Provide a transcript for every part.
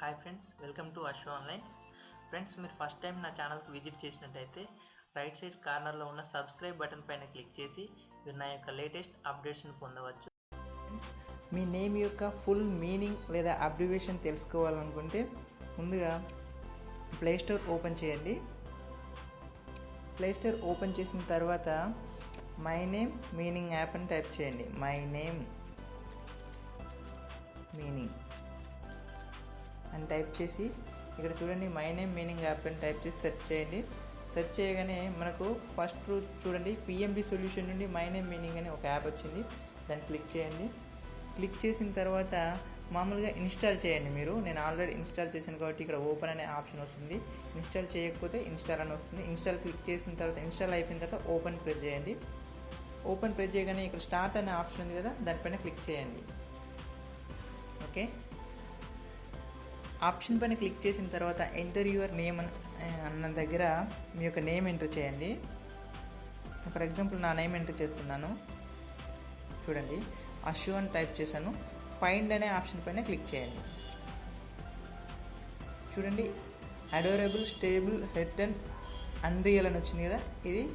Hi friends welcome to Ashu onlines friends మీరు first time నా ఛానల్కి విజిట్ చేసినట్టయితే రైట్ సైడ్ కార్నర్లో ఉన్న సబ్స్క్రైబ్ బటన్ పైన క్లిక్ చేసి మీరు నా యొక్క లేటెస్ట్ అప్డేట్స్ని పొందవచ్చు. ఫ్రెండ్స్ మీ నేమ్ యొక్క ఫుల్ మీనింగ్ లేదా అబ్రివేషన్ తెలుసుకోవాలనుకుంటే ముందుగా ప్లే స్టోర్ ఓపెన్ చేయండి. ప్లేస్టోర్ ఓపెన్ చేసిన తర్వాత మై నేమ్ మీనింగ్ యాప్ అని టైప్ చేయండి. మై నేమ్ మీనింగ్ అని టైప్ చేసి ఇక్కడ చూడండి మై నేమ్ మీనింగ్ యాప్ అని టైప్ చేసి సెర్చ్ చేయండి. సెర్చ్ చేయగానే మనకు ఫస్ట్ చూడండి పిఎంబి సొల్యూషన్ నుండి మై నేమ్ మీనింగ్ అని ఒక యాప్ వచ్చింది. దాన్ని క్లిక్ చేయండి. క్లిక్ చేసిన తర్వాత మామూలుగా ఇన్స్టాల్ చేయండి మీరు. నేను ఆల్రెడీ ఇన్స్టాల్ చేశాను కాబట్టి ఇక్కడ ఓపెన్ అనే ఆప్షన్ వస్తుంది. ఇన్స్టాల్ చేయకపోతే ఇన్స్టాల్ అని వస్తుంది. ఇన్స్టాల్ క్లిక్ చేసిన తర్వాత ఇన్స్టాల్ అయిపోయిన తర్వాత ఓపెన్ ప్రెస్ చేయండి. ఓపెన్ ప్రెస్ చేయగానే ఇక్కడ స్టార్ట్ అనే ఆప్షన్ ఉంది కదా దానిపైన క్లిక్ చేయండి. ఓకే ఆప్షన్ పైన క్లిక్ చేసిన తర్వాత ఎంటర్ యువర్ నేమ్ అన్న దగ్గర మీ యొక్క నేమ్ ఎంటర్ చేయండి. ఫర్ ఎగ్జాంపుల్ నా నేమ్ ఎంటర్ చేస్తున్నాను. చూడండి. అషు అని టైప్ చేశాను. ఫైండ్ అనే ఆప్షన్ పైన క్లిక్ చేయండి. చూడండి. Adorable stable head and unreal అని వచ్చింది కదా. ఇది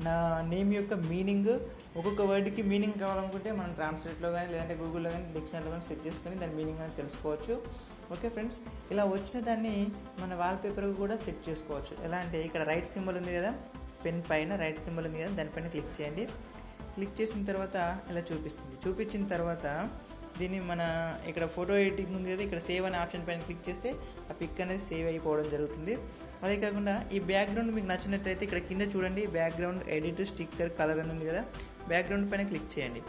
నా నేమ్ యొక్క మీనింగ్. ఒక్కొక్క వర్డ్కి మీనింగ్ కావాలనుకుంటే మనం ట్రాన్స్లేట్లో కానీ లేదంటే గూగుల్లో కానీ డిక్షనరీలో కానీ సెర్చ్ చేసుకొని దాని మీనింగ్ అనేది తెలుసుకోవచ్చు. ఓకే ఫ్రెండ్స్ ఇలా వచ్చిన దాన్ని మన వాల్పేపర్ కూడా సెట్ చేసుకోవచ్చు. ఎలా అంటే ఇక్కడ రైట్ సింబల్ ఉంది కదా పెన్ పైన రైట్ సింబల్ ఉంది కదా దానిపైన క్లిక్ చేయండి. క్లిక్ చేసిన తర్వాత ఇలా చూపిస్తుంది. చూపించిన తర్వాత దీన్ని మన ఇక్కడ ఫోటో ఎడిటింగ్ ఉంది కదా ఇక్కడ సేవ్ అనే ఆప్షన్ పైన క్లిక్ చేస్తే ఆ పిక్ అనేది సేవ్ అయిపోవడం జరుగుతుంది. అదే కాకుండా ఈ బ్యాక్గ్రౌండ్ మీకు నచ్చినట్లయితే ఇక్కడ కింద చూడండి బ్యాక్గ్రౌండ్ ఎడిట్ స్టిక్కర్ కలర్ అని ఉంది కదా బ్యాక్గ్రౌండ్ పైన క్లిక్ చేయండి.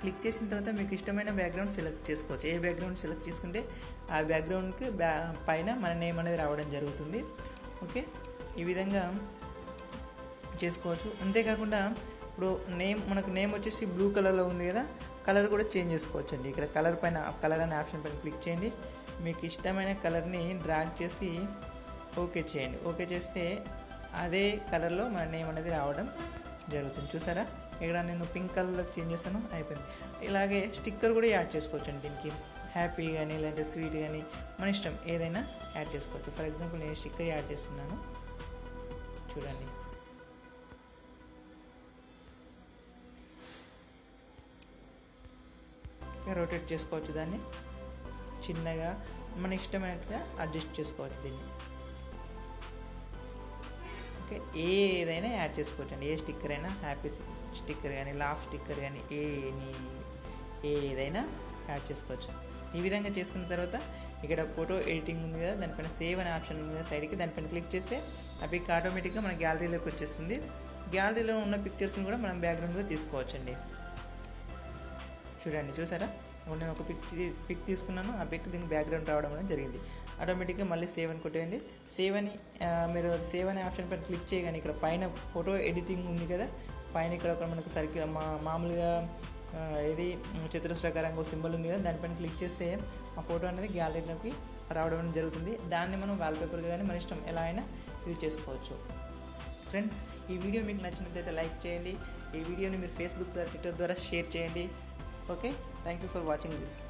క్లిక్ చేసిన తర్వాత మీకు ఇష్టమైన బ్యాక్గ్రౌండ్ సెలెక్ట్ చేసుకోవచ్చు. ఏ బ్యాక్గ్రౌండ్ సెలెక్ట్ చేసుకుంటే ఆ బ్యాక్గ్రౌండ్కి బ్యా పైన మన నేమ్ అనేది రావడం జరుగుతుంది. ఓకే ఈ విధంగా చేసుకోవచ్చు. అంతేకాకుండా ఇప్పుడు నేమ్ మనకు నేమ్ వచ్చేసి బ్లూ కలర్లో ఉంది కదా కలర్ కూడా చేంజ్ చేసుకోవచ్చు అండి ఇక్కడ కలర్ పైన కలర్ అనే ఆప్షన్ పైన క్లిక్ చేయండి. మీకు ఇష్టమైన కలర్ని డ్రాగ్ చేసి ఓకే చేయండి. ఓకే చేస్తే అదే కలర్లో మన నేమ్ అనేది రావడం జరుగుతుంది. చూసారా? ఇక్కడ నేను పింక్ కలర్లోకి చేంజ్ చేస్తాను అయిపోయింది. ఇలాగే స్టిక్కర్ కూడా యాడ్ చేసుకోవచ్చు అండి దీనికి. హ్యాపీ కానీ లేదంటే స్వీట్ కానీ మన ఇష్టం ఏదైనా యాడ్ చేసుకోవచ్చు. ఫర్ ఎగ్జాంపుల్ నేను స్టిక్కర్ యాడ్ చేస్తున్నాను. చూడండి. రొటేట్ చేసుకోవచ్చు దాన్ని. చిన్నగా మన ఇష్టమైనట్టుగా అడ్జస్ట్ చేసుకోవచ్చు దీన్ని. ఓకే ఏదైనా యాడ్ చేసుకోవచ్చు అండి ఏ స్టిక్కర్ అయినా హ్యాపీ స్టిక్కర్ కానీ లాఫ్ స్టిక్కర్ కానీ ఏని ఏదైనా యాడ్ చేసుకోవచ్చు. ఈ విధంగా చేసుకున్న తర్వాత ఇక్కడ ఫోటో ఎడిటింగ్ ఉంది కదా దానిపైన సేవ్ అనే ఆప్షన్ ఉంది కదా సైడ్కి దానిపైన క్లిక్ చేస్తే ఆ పిక్ ఆటోమేటిక్గా మన గ్యాలరీలోకి వచ్చేస్తుంది. గ్యాలరీలో ఉన్న పిక్చర్స్ని కూడా మనం బ్యాక్గ్రౌండ్గా తీసుకోవచ్చండి. చూడండి చూసారా? నేను ఒక పిక్ పిక్ తీసుకున్నాను. ఆ పిక్ దీనికి బ్యాక్గ్రౌండ్ రావడం అనేది జరిగింది. ఆటోమేటిక్గా మళ్ళీ సేవ్ అని కొట్టేయండి. సేవ్ అని మీరు సేవ్ అనే ఆప్షన్ పైన క్లిక్ చేయగానే ఇక్కడ పైన ఫోటో ఎడిటింగ్ ఉంది కదా. పైన ఇక్కడ ఒక మనకు సర్కిల్ మా మామూలుగా ఇది చతురస్రాకారంగా సింబల్ ఉంది కదా. దానిపైన క్లిక్ చేస్తే ఆ ఫోటో అనేది గ్యాలరీలోకి రావడం జరుగుతుంది. దాన్ని మనం వాల్పేపర్గా కానీ మన ఇష్టం ఎలా అయినా యూజ్ చేసుకోవచ్చు. ఫ్రెండ్స్ ఈ వీడియో మీకు నచ్చినట్లయితే లైక్ చేయండి. ఈ వీడియోని మీరు ఫేస్బుక్ ద్వారా ట్విట్టర్ ద్వారా షేర్ చేయండి. okay? Thank you for watching this.